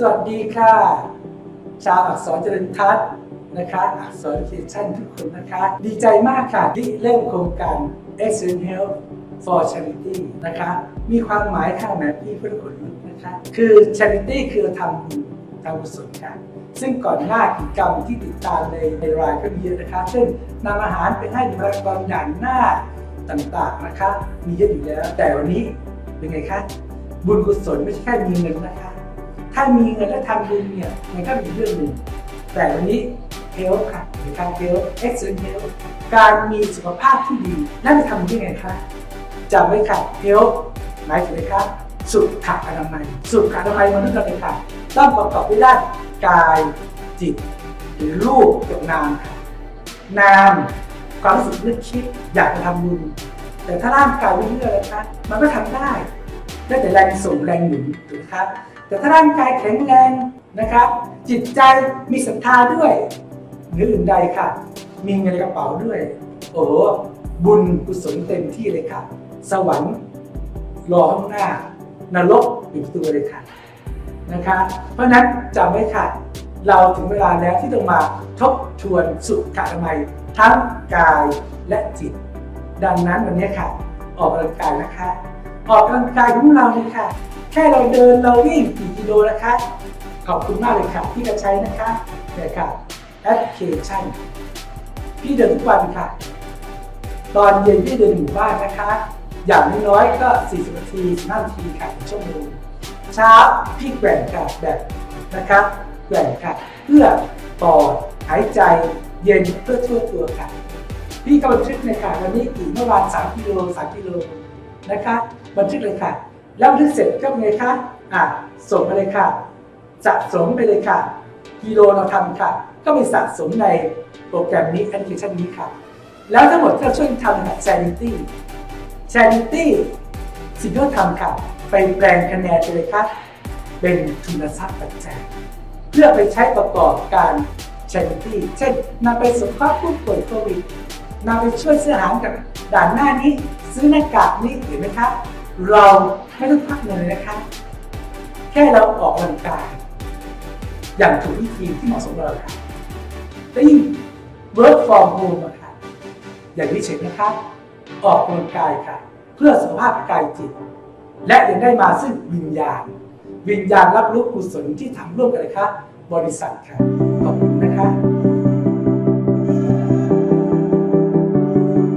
สวัสดีค่ะ ชาวอักษรเจริญทัศน์นะคะ อักษรเคชั่นทุกคนนะคะ ดีใจมากค่ะที่เริ่มโครงการ Excellent Health for Charity นะคะ มีความหมายค่ะแหมพี่เพื่อนคนลุกนะคะ คือ Charity คือทำบุญทำกุศลค่ะซึ่งก่อนหน้ากิจกรรมที่ติดตามในในรายก็มีเยอะนะคะ เช่นนำอาหารไปให้บุคลากรด่านหน้าต่างๆนะคะ มีเยอะอยู่แล้ว แต่วันนี้เป็นไงคะ บุญกุศลไม่ใช่แค่มีเงินนะคะ ถ้ามีเงินและทำบุญเนี่ยมันก็เป็นอีเรื่องหนึ่งแต่วันนี้เฮลค่ะหรือการเฮลเอ็กซ์เฮลการมีสุขภาพที่ดีนั่นจะทำได้ไงคะจำไว้ค่ะเฮลหมายถึงอะไรครับสุขอนามัยสุขอนามัยมนุษย์เราเลยค่ะต้องประกอบด้วยด้านกายจิต หรือรูปกับนามค่ะนามความรู้สึกนึกคิดอยากจะทำบุญแต่ถ้าร่างกายไม่เชื่อเลยคะมันก็ทำได้ ได้แต่แรงส่งแรงหนุนถูกครับ แต่ถ้าร่างกายแข็งแรงนะครับ จิตใจมีศรัทธาด้วย หรืออื่นใดค่ะ มีเงินกระเป๋าด้วย โอ้โหบุญกุศลเต็มที่เลยค่ะ สวรรค์รอข้างหน้านรกอยู่ตัวเลยค่ะนะคะเพราะฉะนั้นจำไว้ค่ะ เราถึงเวลาแล้วที่ต้องมาทบทวนสุขอนามัยทั้งกายและจิต ดังนั้นวันนี้ค่ะ ออกกำลังกายนะคะ ออกกำลังกายของเราเลยค่ะ แค่เราเดินเราวิ่งกี่กิโลนะคะ ขอบคุณมากเลยค่ะที่จะใช้นะคะเนี่ยค่ะแอปพลิเคชันพี่เดินทุกวันค่ะ ตอนเย็นพี่เดินหมู่บ้านนะคะ อย่างน้อยๆก็ 40 นาที15นาทีค่ะชั่วโมงเช้าพี่แกว่งค่ะแบบนะคะแกว่งค่ะ เพื่อปอดหายใจเย็นเพื่อทั่วตัวค่ะ พี่ก็บันทึกเลยค่ะวันนี้กี่เมื่อวาน3กิโล3กิโล นะคะ บันทึกเลยค่ะ แล้วบันทึกเสร็จก็ไงคะอะส่งไปเลยค่ะสะสมไปเลยค่ะ กิโลเราทำค่ะ ก็ไปสะสมในโปรแกรมนี้แอปพลิเคชันนี้ค่ะ แล้วทั้งหมดที่เราช่วยทำเนี่ย Sanity Sanity สิ่งที่เราทำค่ะ ไปแปลงคะแนนไปเลยค่ะ เป็นทุนทรัพย์ปัจจัยเพื่อไปใช้ประกอบการ Charity เช่นนำไปสงเคราะห์ผู้ป่วยโควิด นำไปช่วยซื้ออาหารกับด่านหน้านี้ ซื้อหน้ากากนี้เห็นไหมครับ เราไม่ต้องพักเงินเลยนะคะแค่เราออกกำลังกายอย่างถูกวิธีที่เหมาะสมกับเราค่ะและยิ่ง work from home ค่ะอย่างนี้เฉยนะครับ ออกกำลังกายค่ะ เพื่อสุขภาพกายจิต และยังได้มาซึ่งวิญญาณ วิญญาณรับรู้กุศลที่ทำร่วมกันเลยครับบริษัทค่ะขอบคุณนะคะ